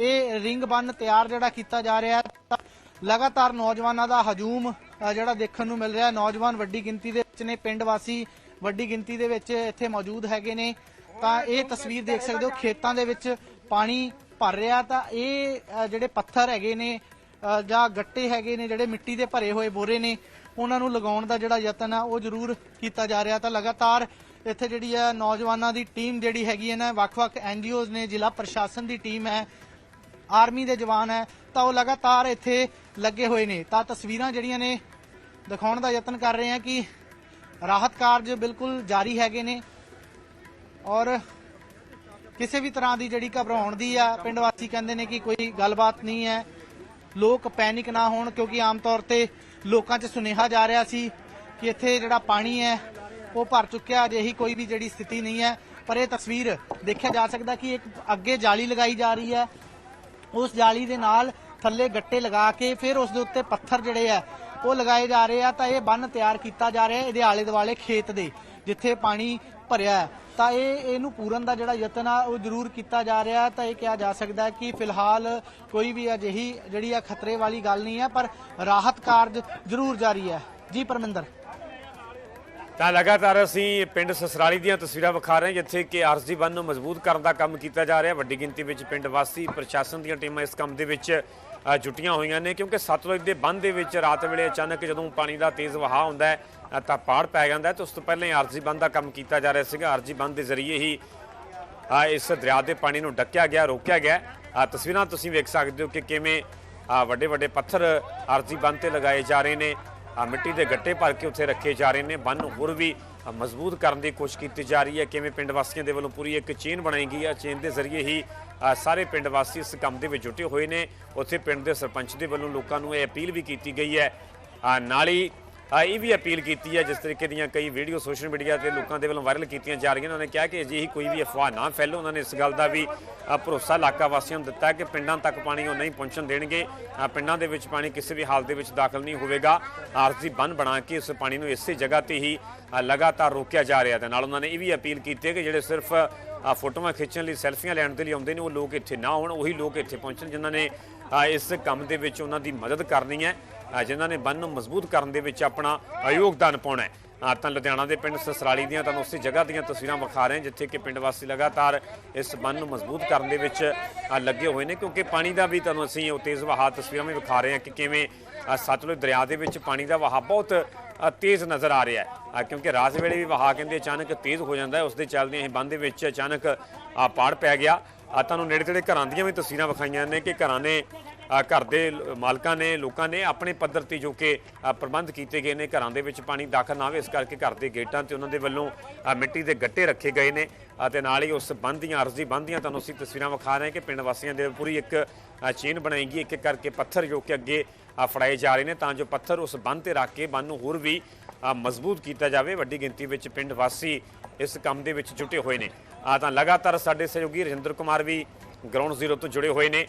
ਇਹ ਰਿੰਗ ਬੰਨ ਤਿਆਰ ਜਿਹੜਾ ਕੀਤਾ ਜਾ ਰਿਹਾ ਹੈ ਲਗਾਤਾਰ ਨੌਜਵਾਨਾਂ ਦਾ ਹਜੂਮ ਜਿਹੜਾ ਦੇਖਣ ਨੂੰ ਮਿਲ ਰਿਹਾ ਨੌਜਵਾਨ ਵੱਡੀ ਗਿਣਤੀ ਦੇ ਵਿੱਚ ਨੇ, ਪਿੰਡ ਵਾਸੀ ਵੱਡੀ ਗਿਣਤੀ ਦੇ ਵਿੱਚ ਇੱਥੇ ਮੌਜੂਦ ਹੈਗੇ ਨੇ। ਤਾਂ ਇਹ ਤਸਵੀਰ ਦੇਖ ਸਕਦੇ ਹੋ, ਖੇਤਾਂ ਦੇ ਵਿੱਚ ਪਾਣੀ ਭਰ ਰਿਹਾ ਤਾਂ ਇਹ ਜਿਹੜੇ ਪੱਥਰ ਹੈਗੇ ਨੇ ਜਾਂ ਗੱਟੇ ਹੈਗੇ ਨੇ, ਜਿਹੜੇ ਮਿੱਟੀ ਦੇ ਭਰੇ ਹੋਏ ਬੋਰੇ ਨੇ, ਉਹਨਾਂ ਨੂੰ ਲਗਾਉਣ ਦਾ ਜਿਹੜਾ ਯਤਨ ਆ, ਉਹ ਜ਼ਰੂਰ ਕੀਤਾ ਜਾ ਰਿਹਾ ਤਾਂ ਲਗਾਤਾਰ ਇੱਥੇ ਜਿਹੜੀ ਹੈ ਨੌਜਵਾਨਾਂ ਦੀ ਟੀਮ ਜਿਹੜੀ ਹੈਗੀ ਹੈ ਨਾ, ਵੱਖ-ਵੱਖ ਐਨਜੀਓਜ਼ ਨੇ, ਜ਼ਿਲ੍ਹਾ ਪ੍ਰਸ਼ਾਸਨ ਦੀ ਟੀਮ ਹੈ ਆਰਮੀ ਦੇ ਜਵਾਨ ਹੈ, ਤਾਂ ਉਹ ਲਗਾਤਾਰ ਇੱਥੇ ਲੱਗੇ ਹੋਏ ਨੇ। ਤਾਂ ਤਸਵੀਰਾਂ ਜਿਹੜੀਆਂ ਨੇ ਦਿਖਾਉਣ ਦਾ ਯਤਨ ਕਰ ਰਹੇ ਹਾਂ ਕਿ ਰਾਹਤ ਕਾਰਜ ਬਿਲਕੁਲ ਜਾਰੀ ਹੈਗੇ ਨੇ ਔਰ ਕਿਸੇ ਵੀ ਤਰ੍ਹਾਂ ਦੀ ਜਿਹੜੀ ਘਬਰਾਉਣ ਦੀ ਆ, ਪਿੰਡ ਵਾਸੀ ਕਹਿੰਦੇ ਨੇ ਕਿ ਕੋਈ ਗੱਲਬਾਤ ਨਹੀਂ ਹੈ। ਲੋਕ ਪੈਨਿਕ ਨਾ ਹੋਣ ਕਿਉਂਕਿ ਆਮ ਤੌਰ ਤੇ ਲੋਕਾਂ 'ਚ ਸੁਨੇਹਾ ਜਾ ਰਿਹਾ ਸੀ ਕਿ ਇੱਥੇ ਜਿਹੜਾ ਪਾਣੀ ਹੈ, ਉਹ ਭਰ ਚੁੱਕਿਆ, ਅਜਿਹੀ ਕੋਈ ਵੀ ਜਿਹੜੀ ਸਥਿਤੀ ਨਹੀਂ ਹੈ। ਪਰ ਇਹ ਤਸਵੀਰ ਦੇਖਿਆ ਜਾ ਸਕਦਾ ਕਿ ਇੱਕ ਅੱਗੇ ਜਾਲੀ ਲਗਾਈ ਜਾ ਰਹੀ ਹੈ। ਉਸ ਜਾਲੀ ਦੇ ਨਾਲ ਥੱਲੇ ਗੱਟੇ ਲਗਾ ਕੇ ਫਿਰ ਉਸ ਦੇ ਉੱਤੇ ਪੱਥਰ ਜਿਹੜੇ ਆ, ਉਹ ਲਗਾਏ ਜਾ ਰਹੇ ਆ, ਤਾਂ ਇਹ ਬੰਨ ਤਿਆਰ ਕੀਤਾ ਜਾ ਰਿਹਾ ਇਹਦੇ ਆਲੇ ਦੁਆਲੇ ਖੇਤ ਦੇ, ਜਿੱਥੇ ਪਾਣੀ ਭਰਿਆ ਹੈ। ਤਾਂ ਇਹ, ਇਹਨੂੰ ਪੂਰਨ ਦਾ ਜਿਹੜਾ ਯਤਨ ਆ, ਉਹ ਜ਼ਰੂਰ ਕੀਤਾ ਜਾ ਰਿਹਾ ਤਾਂ ਇਹ ਕਿਹਾ ਜਾ ਸਕਦਾ ਕਿ ਫਿਲਹਾਲ ਕੋਈ ਵੀ ਅਜਿਹੀ ਜਿਹੜੀ ਆ ਖਤਰੇ ਵਾਲੀ ਗੱਲ ਨਹੀਂ ਹੈ, ਪਰ ਰਾਹਤ ਕਾਰਜ ਜ਼ਰੂਰ ਜਾਰੀ ਹੈ। ਜੀ ਪਰਮਿੰਦਰ। ਤਾਂ ਲਗਾਤਾਰ ਅਸੀਂ ਪਿੰਡ ਸਸਰਾਲੀ ਦੀਆਂ ਤਸਵੀਰਾਂ ਵਿਖਾ ਰਹੇ ਹਾਂ ਜਿੱਥੇ ਕਿ ਆਰਜ਼ੀ ਬੰਨ ਨੂੰ ਮਜ਼ਬੂਤ ਕਰਨ ਦਾ ਕੰਮ ਕੀਤਾ ਜਾ ਰਿਹਾ। ਵੱਡੀ ਗਿਣਤੀ ਵਿੱਚ ਪਿੰਡ ਵਾਸੀ ਪ੍ਰਸ਼ਾਸਨ ਦੀਆਂ ਟੀਮਾਂ ਇਸ ਕੰਮ ਦੇ ਵਿੱਚ ਅ, ਜੁਟੀਆਂ ਹੋਈਆਂ ਨੇ ਕਿਉਂਕਿ ਸਤਲੁਜ ਦੇ ਬੰਨ ਦੇ ਵਿੱਚ ਰਾਤ ਵੇਲੇ ਅਚਾਨਕ ਜਦੋਂ ਪਾਣੀ ਦਾ ਤੇਜ਼ ਵਹਾਅ ਹੁੰਦਾ ਹੈ ਤਾਂ ਪਾੜ ਪੈ ਜਾਂਦਾ ਹੈ। ਤੇ ਉਸ ਤੋਂ ਪਹਿਲਾਂ ਆਰਜ਼ੀ ਬੰਨ ਦਾ ਕੰਮ ਕੀਤਾ ਜਾ ਰਿਹਾ ਸੀਗਾ। ਆਰਜ਼ੀ ਬੰਨ ਦੇ ਜ਼ਰੀਏ ਹੀ ਇਸ ਦਰਿਆ ਦੇ ਪਾਣੀ ਨੂੰ ਡੱਕਿਆ ਗਿਆ ਰੋਕਿਆ ਗਿਆ ਤਸਵੀਰਾਂ ਤੁਸੀਂ ਵੇਖ ਸਕਦੇ ਹੋ ਕਿ ਕਿਵੇਂ ਵੱਡੇ ਵੱਡੇ ਪੱਥਰ ਆਰਜ਼ੀ ਬੰਨ ਤੇ ਲਗਾਏ ਜਾ ਰਹੇ ਨੇ। ਮਿੱਟੀ ਦੇ ਗੱਟੇ ਭਰ ਕੇ ਉੱਥੇ ਰੱਖੇ ਜਾ ਰਹੇ ਨੇ। ਬੰਨ ਨੂੰ ਹੋਰ ਵੀ ਮਜ਼ਬੂਤ ਕਰਨ ਦੀ ਕੋਸ਼ਿਸ਼ ਕੀਤੀ ਜਾ ਰਹੀ ਹੈ। ਕਿਵੇਂ ਪਿੰਡ ਵਾਸੀਆਂ ਦੇ ਵੱਲੋਂ ਪੂਰੀ ਇੱਕ ਚੇਨ ਬਣਾਈ ਗਈ ਹੈ। ਚੇਨ ਦੇ ਜ਼ਰੀਏ ਹੀ ਸਾਰੇ ਪਿੰਡ ਵਾਸੀ ਇਸ ਕੰਮ ਦੇ ਵਿੱਚ ਜੁਟੇ ਹੋਏ ਨੇ। ਉੱਥੇ ਪਿੰਡ ਦੇ ਸਰਪੰਚ ਦੇ ਵੱਲੋਂ ਲੋਕਾਂ ਨੂੰ ਇਹ ਅਪੀਲ ਵੀ ਕੀਤੀ ਗਈ ਹੈ। ਨਾਲ ਹੀ ਇਹ ਵੀ ਅਪੀਲ ਕੀਤੀ ਹੈ ਜਿਸ ਤਰੀਕੇ ਦੀਆਂ ਕਈ ਵੀਡੀਓ ਸੋਸ਼ਲ ਮੀਡੀਆ ਤੇ ਲੋਕਾਂ ਦੇ ਵੱਲੋਂ ਵਾਇਰਲ ਕੀਤੀਆਂ ਜਾ ਰਹੀਆਂ ਉਹਨਾਂ ਨੇ ਕਿਹਾ ਕਿ ਅਜਿਹੀ ਕੋਈ ਵੀ ਅਫਵਾਹ ਨਾ ਫੈਲੋ। ਉਹਨਾਂ ਨੇ ਇਸ ਗੱਲ ਦਾ ਵੀ ਭਰੋਸਾ ਇਲਾਕਾ ਵਾਸੀਆਂ ਨੂੰ ਦਿੱਤਾ ਕਿ ਪਿੰਡਾਂ ਤੱਕ ਪਾਣੀ ਉਹ ਨਹੀਂ ਪਹੁੰਚਣ ਦੇਣਗੇ। ਪਿੰਡਾਂ ਦੇ ਵਿੱਚ ਪਾਣੀ ਕਿਸੇ ਵੀ ਹਾਲਤ ਦੇ ਵਿੱਚ ਦਾਖਲ ਨਹੀਂ ਹੋਵੇਗਾ। ਆਰਜ਼ੀ ਬੰਨ ਬਣਾ ਕੇ ਉਸ ਪਾਣੀ ਨੂੰ ਇਸੇ ਜਗ੍ਹਾ ਤੇ ਹੀ ਲਗਾਤਾਰ ਰੋਕਿਆ ਜਾ ਰਿਹਾ ਤੇ ਨਾਲ ਉਹਨਾਂ ਨੇ ਇਹ ਵੀ ਅਪੀਲ ਕੀਤੀ ਹੈ ਕਿ ਜਿਹੜੇ ਸਿਰਫ ਅ, ਫੋਟੋਆਂ ਖਿੱਚਣ ਲਈ ਸੈਲਫੀਆਂ ਲੈਣ ਦੇ ਲਈ ਆਉਂਦੇ ਨੇ ਉਹ ਲੋਕ ਇੱਥੇ ਨਾ ਆਉਣ। ਉਹੀ ਲੋਕ ਇੱਥੇ ਪਹੁੰਚਣ ਜਿਨ੍ਹਾਂ ਨੇ ਇਸ ਕੰਮ ਦੇ ਵਿੱਚ ਉਹਨਾਂ ਦੀ ਮਦਦ ਕਰਨੀ ਹੈ। ਜਿਨ੍ਹਾਂ ਨੇ ਬੰਨ ਨੂੰ ਮਜ਼ਬੂਤ ਕਰਨ ਦੇ ਵਿੱਚ ਆਪਣਾ ਯੋਗਦਾਨ ਪਾਉਣਾ ਹੈ। ਤਾਂ ਲੁਧਿਆਣਾ ਦੇ ਪਿੰਡ ਸਸਰਾਲੀ ਦੀਆਂ ਤੁਹਾਨੂੰ ਉਸੇ ਜਗ੍ਹਾ ਦੀਆਂ ਤਸਵੀਰਾਂ ਵਿਖਾ ਰਹੇ ਹਾਂ, ਜਿੱਥੇ ਕਿ ਪਿੰਡ ਵਾਸੀ ਲਗਾਤਾਰ ਇਸ ਬੰਨ ਨੂੰ ਮਜ਼ਬੂਤ ਕਰਨ ਦੇ ਵਿੱਚ ਲੱਗੇ ਹੋਏ ਨੇ, ਕਿਉਂਕਿ ਪਾਣੀ ਦਾ ਵੀ ਤੁਹਾਨੂੰ ਅਸੀਂ ਉਹ ਤੇਜ਼ ਵਹਾਅ ਤਸਵੀਰਾਂ ਵੀ ਵਿਖਾ ਰਹੇ ਹਾਂ ਕਿ ਕਿਵੇਂ ਸਤਲੁਜ ਦਰਿਆ ਦੇ ਵਿੱਚ ਪਾਣੀ ਦਾ ਵਹਾਅ ਬਹੁਤ ਤੇਜ਼ ਨਜ਼ਰ ਆ ਰਿਹਾ ਹੈ। ਕਿਉਂਕਿ ਰਾਤ ਵੇਲੇ ਵੀ ਵਹਾਅ ਕਹਿੰਦੇ ਅਚਾਨਕ ਤੇਜ਼ ਹੋ ਜਾਂਦਾ ਹੈ ਉਸ ਦੇ ਚੱਲਦੇ ਇਹ ਬੰਨ ਦੇ ਵਿੱਚ ਅਚਾਨਕ ਪਾੜ ਪੈ ਗਿਆ। ਆ ਤੁਹਾਨੂੰ ਨੇੜੇ ਤੇੜੇ ਘਰਾਂ ਦੀਆਂ ਵੀ ਤਸਵੀਰਾਂ ਵਿਖਾਈਆਂ ਨੇ ਕਿ ਘਰਾਂ ਨੇ ਘਰ ਦੇ ਮਾਲਕਾਂ ਨੇ, ਲੋਕਾਂ ਨੇ ਆਪਣੇ ਪੱਧਰ ਤੇ ਜੋ ਕਿ ਪ੍ਰਬੰਧ ਕੀਤੇ ਗਏ ਨੇ, ਘਰਾਂ ਦੇ ਵਿੱਚ ਪਾਣੀ ਦਾਖਲ ਨਾ ਹੋਵੇ, ਇਸ ਕਰਕੇ ਘਰ ਦੇ ਗੇਟਾਂ ਤੇ ਉਹਨਾਂ ਦੇ ਵੱਲੋਂ ਮਿੱਟੀ ਦੇ ਗੱਟੇ ਰੱਖੇ ਗਏ ਨੇ ਅਤੇ ਨਾਲ ਹੀ ਉਸ ਬੰਦ ਦੀਆਂ ਅਰਜ਼ੀ ਬੰਦ ਦੀਆਂ ਤੁਹਾਨੂੰ ਅਸੀਂ ਤਸਵੀਰਾਂ ਵਿਖਾ ਰਹੇ ਹਾਂ ਕਿ ਪਿੰਡ ਵਾਸੀਆਂ ਦੇ ਪੂਰੀ ਇੱਕ ਚੇਨ ਬਣਾਏਗੀ, ਇੱਕ ਇੱਕ ਕਰਕੇ ਪੱਥਰ ਜੋ ਕਿ ਅੱਗੇ ਫੜਾਏ ਜਾ ਰਹੇ ਨੇ ਤਾਂ ਜੋ ਪੱਥਰ ਉਸ ਬੰਨ੍ਹ ਤੇ ਰੱਖ ਕੇ ਬੰਨ੍ਹ ਨੂੰ ਹੋਰ ਵੀ ਮਜ਼ਬੂਤ ਕੀਤਾ ਜਾਵੇ, ਵੱਡੀ ਗਿਣਤੀ ਵਿੱਚ ਪਿੰਡ ਵਾਸੀ ਇਸ ਕੰਮ ਦੇ ਵਿੱਚ ਜੁਟੇ ਹੋਏ ਨੇ। ਆ ਤਾਂ ਲਗਾਤਾਰ ਸਾਡੇ ਸਹਿਯੋਗੀ ਰਜਿੰਦਰ ਕੁਮਾਰ ਵੀ ਗਰਾਊਂਡ ਜ਼ੀਰੋ ਤੋਂ ਜੁੜੇ ਹੋਏ ਨੇ।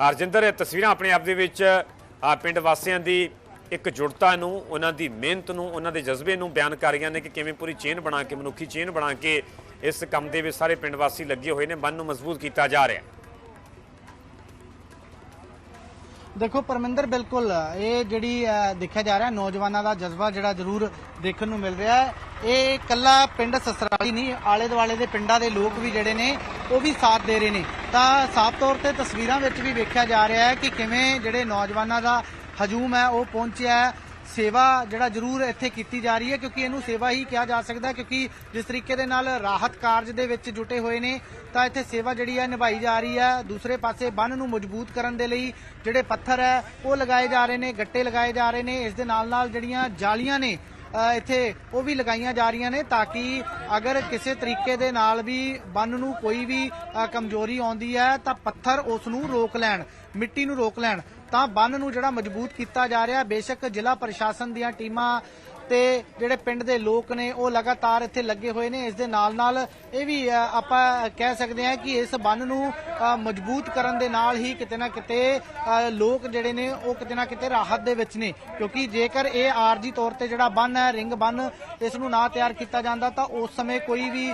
ਹਰਜਿੰਦਰ, ਇਹ ਤਸਵੀਰਾਂ ਆਪਣੇ ਆਪ ਦੇ ਵਿੱਚ ਪਿੰਡ ਵਾਸੀਆਂ ਦੀ ਇੱਕ ਜੁੜਤਾ ਨੂੰ, ਉਹਨਾਂ ਦੀ ਮਿਹਨਤ ਨੂੰ, ਉਹਨਾਂ ਦੇ ਜਜ਼ਬੇ ਨੂੰ ਬਿਆਨ ਕਰ ਰਹੀਆਂ ਨੇ ਕਿ ਕਿਵੇਂ ਪੂਰੀ ਚੇਨ ਬਣਾ ਕੇ, ਮਨੁੱਖੀ ਚੇਨ ਬਣਾ ਕੇ ਇਸ ਕੰਮ ਦੇ ਵਿੱਚ ਸਾਰੇ ਪਿੰਡ ਵਾਸੀ ਲੱਗੇ ਹੋਏ ਨੇ, ਮਨ ਨੂੰ ਮਜ਼ਬੂਤ ਕੀਤਾ ਜਾ ਰਿਹਾ। ਹੈ ਦੇਖੋ ਪਰਮਿੰਦਰ, ਬਿਲਕੁਲ, ਇਹ ਜਿਹੜੀ ਦੇਖਿਆ ਜਾ ਰਿਹਾ, ਨੌਜਵਾਨਾਂ ਦਾ ਜਜ਼ਬਾ ਜਿਹੜਾ ਜ਼ਰੂਰ ਦੇਖਣ ਨੂੰ ਮਿਲ ਰਿਹਾ ਹੈ। ਇਹ ਇਕੱਲਾ ਪਿੰਡ ਸਸਰਾਲੀ ਨਹੀਂ ਆਲੇ ਦੁਆਲੇ ਦੇ ਪਿੰਡਾਂ ਦੇ ਲੋਕ ਵੀ ਜਿਹੜੇ ਨੇ, ਉਹ ਵੀ ਸਾਥ ਦੇ ਰਹੇ ਨੇ। ਤਾਂ ਸਾਫ਼ ਤੌਰ ਤੇ ਤਸਵੀਰਾਂ ਵਿੱਚ ਵੀ ਵੇਖਿਆ ਜਾ ਰਿਹਾ ਹੈ ਕਿ ਕਿਵੇਂ ਜਿਹੜੇ ਨੌਜਵਾਨਾਂ ਦਾ ਹਜੂਮ ਹੈ, ਉਹ ਪਹੁੰਚਿਆ ਹੈ। ਸੇਵਾ ਜਿਹੜਾ ਜ਼ਰੂਰ ਇੱਥੇ ਕੀਤੀ ਜਾ ਰਹੀ ਹੈ, ਕਿਉਂਕਿ ਇਹਨੂੰ ਸੇਵਾ ਹੀ ਕਿਹਾ ਜਾ ਸਕਦਾ ਕਿਉਂਕਿ ਜਿਸ ਤਰੀਕੇ ਦੇ ਨਾਲ ਰਾਹਤ ਕਾਰਜ ਦੇ ਵਿੱਚ ਜੁਟੇ ਹੋਏ ਨੇ, ਤਾਂ ਇੱਥੇ ਸੇਵਾ ਜਿਹੜੀ ਹੈ ਨਿਭਾਈ ਜਾ ਰਹੀ ਹੈ। ਦੂਸਰੇ ਪਾਸੇ ਬੰਨ ਨੂੰ ਮਜ਼ਬੂਤ ਕਰਨ ਦੇ ਲਈ ਜਿਹੜੇ ਪੱਥਰ ਹੈ, ਉਹ ਲਗਾਏ ਜਾ ਰਹੇ ਨੇ, ਗੱਟੇ ਲਗਾਏ ਜਾ ਰਹੇ ਨੇ। ਇਸ ਦੇ ਨਾਲ ਨਾਲ ਜਿਹੜੀਆਂ ਜਾਲੀਆਂ ਨੇ ਇੱਥੇ ਉਹ ਵੀ ਲਗਾਈਆਂ ਜਾ ਰਹੀਆਂ ਨੇ, ਤਾਂ ਕਿ ਅਗਰ ਕਿਸੇ ਤਰੀਕੇ ਦੇ ਨਾਲ ਵੀ ਬੰਨ ਨੂੰ ਕੋਈ ਵੀ ਕਮਜ਼ੋਰੀ ਆਉਂਦੀ ਹੈ, ਤਾਂ ਪੱਥਰ ਉਸ ਨੂੰ ਰੋਕ ਲੈਣ, ਮਿੱਟੀ ਨੂੰ ਰੋਕ ਲੈਣ। ਤਾਂ ਬੰਨ ਨੂੰ ਜਿਹੜਾ ਮਜ਼ਬੂਤ ਕੀਤਾ ਜਾ ਰਿਹਾ ਬੇਸ਼ੱਕ ਜ਼ਿਲ੍ਹਾ ਪ੍ਰਸ਼ਾਸਨ ਦੀਆਂ ਟੀਮਾਂ ਤੇ ਜਿਹੜੇ ਪਿੰਡ ਦੇ ਲੋਕ ਨੇ, ਉਹ ਲਗਾਤਾਰ ਇੱਥੇ ਲੱਗੇ ਹੋਏ ਨੇ। ਇਸ ਦੇ ਨਾਲ ਨਾਲ ਇਹ ਵੀ ਆਪਾਂ ਕਹਿ ਸਕਦੇ ਹਾਂ ਕਿ ਇਸ ਬੰਨ ਨੂੰ ਮਜ਼ਬੂਤ ਕਰਨ ਦੇ ਨਾਲ ਹੀ ਕਿਤੇ ਨਾ ਕਿਤੇ ਲੋਕ ਜਿਹੜੇ ਨੇ, ਉਹ ਕਿਤੇ ਨਾ ਕਿਤੇ ਰਾਹਤ ਦੇ ਵਿੱਚ ਨੇ। ਕਿਉਂਕਿ ਜੇਕਰ ਇਹ ਆਰਜੀ ਤੌਰ ਤੇ ਜਿਹੜਾ ਬੰਨ ਹੈ, ਰਿੰਗ ਬੰਨ, ਇਸ ਨੂੰ ਨਾ ਤਿਆਰ ਕੀਤਾ ਜਾਂਦਾ, ਤਾਂ ਉਸ ਸਮੇਂ ਕੋਈ ਵੀ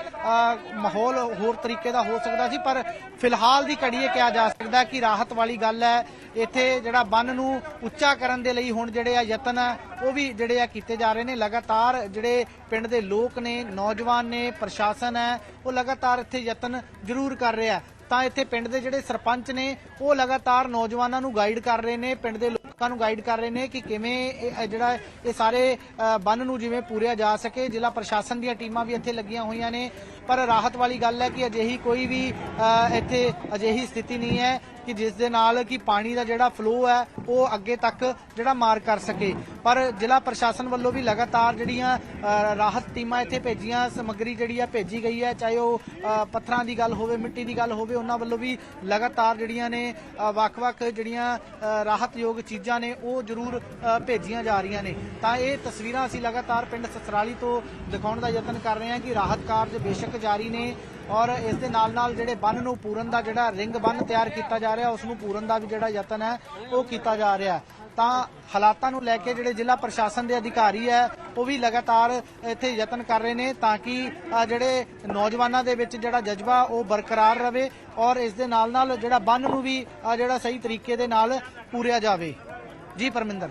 ਮਾਹੌਲ ਹੋਰ ਤਰੀਕੇ ਦਾ ਹੋ ਸਕਦਾ ਸੀ। ਪਰ ਫਿਲਹਾਲ ਦੀ ਘੜੀ ਇਹ ਕਿਹਾ ਜਾ ਸਕਦਾ ਕਿ ਰਾਹਤ ਵਾਲੀ ਗੱਲ ਹੈ, ਇੱਥੇ ਜਿਹੜਾ ਬੰਨ ਨੂੰ ਉੱਚਾ ਕਰਨ ਦੇ ਲਈ ਹੁਣ ਜਿਹੜੇ ਆ ਯਤਨ ਆ ਉਹ ਵੀ ਜਿਹੜੇ ਆ ਕੀਤੇ ਜਾ ਰਹੇ ਨੇ, ਲਗਾਤਾਰ ਜਿਹੜੇ ਪਿੰਡ ਦੇ ਲੋਕ ਨੇ, ਨੌਜਵਾਨ ਨੇ, ਪ੍ਰਸ਼ਾਸਨ ਹੈ, ਉਹ ਲਗਾਤਾਰ ਇੱਥੇ ਯਤਨ ਜ਼ਰੂਰ ਕਰ ਰਿਹਾ ਤਾਂ ਇੱਥੇ ਪਿੰਡ ਦੇ ਜਿਹੜੇ ਸਰਪੰਚ ਨੇ, ਉਹ ਲਗਾਤਾਰ ਨੌਜਵਾਨਾਂ ਨੂੰ ਗਾਈਡ ਕਰ ਰਹੇ ਨੇ, ਪਿੰਡ ਦੇ ਲੋਕਾਂ ਨੂੰ ਗਾਈਡ ਕਰ ਰਹੇ ਨੇ ਕਿ ਕਿਵੇਂ ਇਹ ਜਿਹੜਾ, ਇਹ ਸਾਰੇ ਬੰਨ ਨੂੰ ਜਿਵੇਂ ਪੂਰਿਆ ਜਾ ਸਕੇ। ਜ਼ਿਲ੍ਹਾ ਪ੍ਰਸ਼ਾਸਨ ਦੀਆਂ ਟੀਮਾਂ ਵੀ ਇੱਥੇ ਲੱਗੀਆਂ ਹੋਈਆਂ ਨੇ। ਪਰ ਰਾਹਤ ਵਾਲੀ ਗੱਲ ਹੈ ਕਿ ਅਜਿਹੀ ਕੋਈ ਵੀ ਇੱਥੇ ਅਜਿਹੀ ਸਥਿਤੀ ਨਹੀਂ ਹੈ। ਕਿ ਜਿਸ ਦੇ ਨਾਲ ਕਿ ਪਾਣੀ ਦਾ ਜਿਹੜਾ ਫਲੋ ਹੈ, ਉਹ ਅੱਗੇ ਤੱਕ ਜਿਹੜਾ ਮਾਰ ਕਰ ਸਕੇ। ਪਰ ਜ਼ਿਲ੍ਹਾ ਪ੍ਰਸ਼ਾਸਨ ਵੱਲੋਂ ਵੀ ਲਗਾਤਾਰ ਜਿਹੜੀਆਂ ਰਾਹਤ ਟੀਮਾਂ ਇੱਥੇ ਭੇਜੀਆਂ, ਸਮੱਗਰੀ ਜਿਹੜੀ ਹੈ ਭੇਜੀ ਗਈ ਹੈ, ਚਾਹੇ ਉਹ ਪੱਥਰਾਂ ਦੀ ਗੱਲ ਹੋਵੇ, ਮਿੱਟੀ ਦੀ ਗੱਲ ਹੋਵੇ, ਉਹਨਾਂ ਵੱਲੋਂ ਵੀ ਲਗਾਤਾਰ ਜਿਹੜੀਆਂ ਨੇ ਵੱਖ-ਵੱਖ ਜਿਹੜੀਆਂ ਰਾਹਤਯੋਗ ਚੀਜ਼ਾਂ ਨੇ, ਉਹ ਜ਼ਰੂਰ ਭੇਜੀਆਂ ਜਾ ਰਹੀਆਂ ਨੇ। ਤਾਂ ਇਹ ਤਸਵੀਰਾਂ ਅਸੀਂ ਲਗਾਤਾਰ ਪਿੰਡ ਸਸਰਾਲੀ ਤੋਂ ਦਿਖਾਉਣ ਦਾ ਯਤਨ ਕਰ ਰਹੇ ਹਾਂ ਕਿ ਰਾਹਤ ਕਾਰਜ ਬੇਸ਼ੱਕ ਜਾਰੀ ਨੇ। ਔਰ ਇਸ ਦੇ ਨਾਲ ਨਾਲ ਜਿਹੜੇ ਬੰਨ ਨੂੰ ਪੂਰਨ ਦਾ ਜਿਹੜਾ ਰਿੰਗ ਬੰਨ ਤਿਆਰ ਕੀਤਾ ਜਾ ਰਿਹਾ, ਉਸ ਨੂੰ ਪੂਰਨ ਦਾ ਵੀ ਜਿਹੜਾ ਯਤਨ ਹੈ, ਉਹ ਕੀਤਾ ਜਾ ਰਿਹਾ ਤਾਂ ਹਾਲਾਤਾਂ ਨੂੰ ਲੈ ਕੇ ਜਿਹੜੇ ਜ਼ਿਲ੍ਹਾ ਪ੍ਰਸ਼ਾਸਨ ਦੇ ਅਧਿਕਾਰੀ ਹੈ, ਉਹ ਵੀ ਲਗਾਤਾਰ ਇੱਥੇ ਯਤਨ ਕਰ ਰਹੇ ਨੇ ਤਾਂ ਕਿ ਜਿਹੜੇ ਨੌਜਵਾਨਾਂ ਦੇ ਵਿੱਚ ਜਿਹੜਾ ਜਜ਼ਬਾ, ਉਹ ਬਰਕਰਾਰ ਰਵੇ ਔਰ ਇਸ ਦੇ ਨਾਲ ਨਾਲ ਜਿਹੜਾ ਬੰਨ ਨੂੰ ਵੀ ਜਿਹੜਾ ਸਹੀ ਤਰੀਕੇ ਦੇ ਨਾਲ ਪੂਰਿਆ ਜਾਵੇ। ਜੀ ਪਰਮਿੰਦਰ।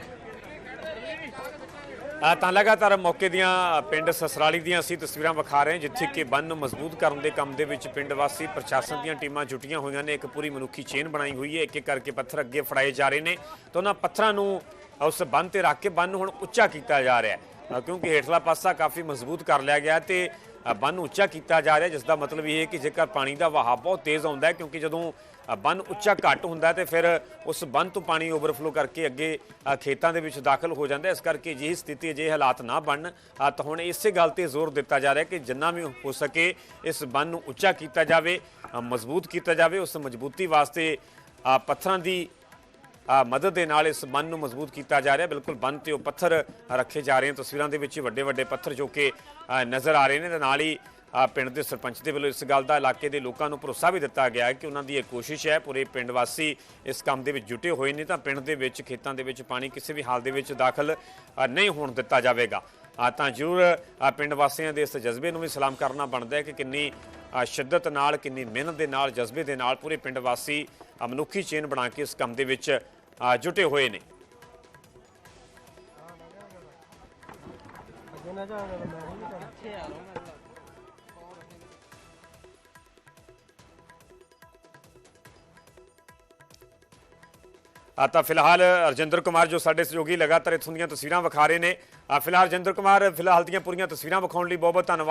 ਤਾਂ ਲਗਾਤਾਰ ਮੌਕੇ ਦੀਆਂ ਪਿੰਡ ਸਸਰਾਲੀ ਦੀਆਂ ਅਸੀਂ ਤਸਵੀਰਾਂ ਵਿਖਾ ਰਹੇ ਹਾਂ, ਜਿੱਥੇ ਕਿ ਬੰਨ ਨੂੰ ਮਜ਼ਬੂਤ ਕਰਨ ਦੇ ਕੰਮ ਦੇ ਵਿੱਚ ਪਿੰਡ ਵਾਸੀ ਪ੍ਰਸ਼ਾਸਨ ਦੀਆਂ ਟੀਮਾਂ ਜੁਟੀਆਂ ਹੋਈਆਂ ਨੇ। ਇੱਕ ਪੂਰੀ ਮਨੁੱਖੀ ਚੇਨ ਬਣਾਈ ਹੋਈ ਹੈ। ਇੱਕ ਇੱਕ ਕਰਕੇ ਪੱਥਰ ਅੱਗੇ ਫੜਾਏ ਜਾ ਰਹੇ ਨੇ। ਤਾਂ ਉਹਨਾਂ ਪੱਥਰਾਂ ਨੂੰ ਉਸ ਬੰਨ ਤੇ ਰੱਖ ਕੇ ਬੰਨ ਨੂੰ ਹੁਣ ਉੱਚਾ ਕੀਤਾ ਜਾ ਰਿਹਾ ਹੈ। ਕਿਉਂਕਿ ਹੇਠਲਾ ਪਾਸਾ ਕਾਫੀ ਮਜ਼ਬੂਤ ਕਰ ਲਿਆ ਗਿਆ ਤੇ ਬੰਨ ਉੱਚਾ ਕੀਤਾ ਜਾ ਰਿਹਾ ਜਿਸ ਦਾ ਮਤਲਬ ਇਹ ਹੈ ਕਿ ਜੇਕਰ ਪਾਣੀ ਦਾ ਵਹਾਅ ਬਹੁਤ ਤੇਜ਼ ਆਉਂਦਾ ਹੈ, ਕਿਉਂਕਿ ਜਦੋਂ ਬੰਨ ਉੱਚਾ ਘੱਟ ਹੁੰਦਾ ਹੈ ਤੇ ਫਿਰ ਉਸ ਬੰਨ ਤੋਂ ਪਾਣੀ ਓਵਰਫਲੋ ਕਰਕੇ ਅੱਗੇ ਖੇਤਾਂ ਦੇ ਵਿੱਚ ਦਾਖਲ ਹੋ ਜਾਂਦਾ ਇਸ ਕਰਕੇ ਜਿਹੀ ਸਥਿਤੀ ਜੇ ਹਾਲਾਤ ਨਾ ਬਣਨ। ਤਾਂ ਹੁਣ ਇਸੇ ਗੱਲ ਤੇ ਜ਼ੋਰ ਦਿੱਤਾ ਜਾ ਰਿਹਾ ਕਿ ਜਿੰਨਾ ਵੀ ਹੋ ਸਕੇ ਇਸ ਬੰਨ ਨੂੰ ਉੱਚਾ ਕੀਤਾ ਜਾਵੇ ਮਜ਼ਬੂਤ ਕੀਤਾ ਜਾਵੇ। ਉਸ ਮਜ਼ਬੂਤੀ ਵਾਸਤੇ ਪੱਥਰਾਂ ਦੀ ਮਦਦ ਦੇ ਨਾਲ ਇਸ ਬੰਨ ਨੂੰ ਮਜ਼ਬੂਤ ਕੀਤਾ ਜਾ ਰਿਹਾ। ਬਿਲਕੁਲ ਬੰਨ ਤੇ ਉਹ ਪੱਥਰ ਰੱਖੇ ਜਾ ਰਹੇ ਹਨ। ਤਸਵੀਰਾਂ ਦੇ ਵਿੱਚ ਵੱਡੇ ਵੱਡੇ ਪੱਥਰ ਜੋ ਕਿ ਨਜ਼ਰ ਆ ਰਹੇ ਨੇ ਤੇ ਨਾਲ ਹੀ ਪਿੰਡ ਦੇ ਸਰਪੰਚ ਦੇ ਵੱਲੋਂ ਇਸ ਗੱਲ ਦਾ ਇਲਾਕੇ ਦੇ ਲੋਕਾਂ ਨੂੰ ਭਰੋਸਾ ਵੀ ਦਿੱਤਾ ਗਿਆ ਹੈ ਕਿ ਉਹਨਾਂ ਦੀ ਇਹ ਕੋਸ਼ਿਸ਼ ਹੈ, ਪੂਰੇ ਪਿੰਡ ਵਾਸੀ ਇਸ ਕੰਮ ਦੇ ਵਿੱਚ ਜੁਟੇ ਹੋਏ ਨੇ ਤਾਂ ਪਿੰਡ ਦੇ ਵਿੱਚ, ਖੇਤਾਂ ਦੇ ਵਿੱਚ ਪਾਣੀ ਕਿਸੇ ਵੀ ਹਾਲ ਦੇ ਵਿੱਚ ਦਾਖਲ ਨਹੀਂ ਹੋਣ ਦਿੱਤਾ ਜਾਵੇਗਾ। ਆ ਤਾਂ ਜ਼ਰੂਰ ਪਿੰਡ ਵਾਸੀਆਂ ਦੇ ਇਸ ਜਜ਼ਬੇ ਨੂੰ ਵੀ ਸਲਾਮ ਕਰਨਾ ਬਣਦਾ ਹੈ ਕਿ ਕਿੰਨੀ ਸ਼ਿੱਦਤ ਨਾਲ, ਕਿੰਨੀ ਮਿਹਨਤ ਦੇ ਨਾਲ, ਜਜ਼ਬੇ ਦੇ ਨਾਲ ਪੂਰੇ ਪਿੰਡ ਵਾਸੀ ਮਨੁੱਖੀ ਚੇਨ ਬਣਾ ਕੇ ਇਸ ਕੰਮ ਦੇ ਵਿੱਚ ਜੁਟੇ ਹੋਏ ਨੇ। ਆ ਤਾਂ ਫਿਲਹਾਲ ਰਜਿੰਦਰ ਕੁਮਾਰ ਜੋ ਸਾਡੇ ਸਹਿਯੋਗੀ ਲਗਾਤਾਰ ਇਥੋਂ ਦੀਆਂ ਤਸਵੀਰਾਂ ਵਿਖਾ ਰਹੇ ਨੇ। ਆ ਫਿਲਹਾਲ ਰਜਿੰਦਰ ਕੁਮਾਰ, ਫਿਲਹਾਲ ਦੀਆਂ ਪੂਰੀਆਂ ਤਸਵੀਰਾਂ ਵਿਖਾਉਣ ਲਈ ਬਹੁਤ ਬਹੁਤ ਧੰਨਵਾਦ।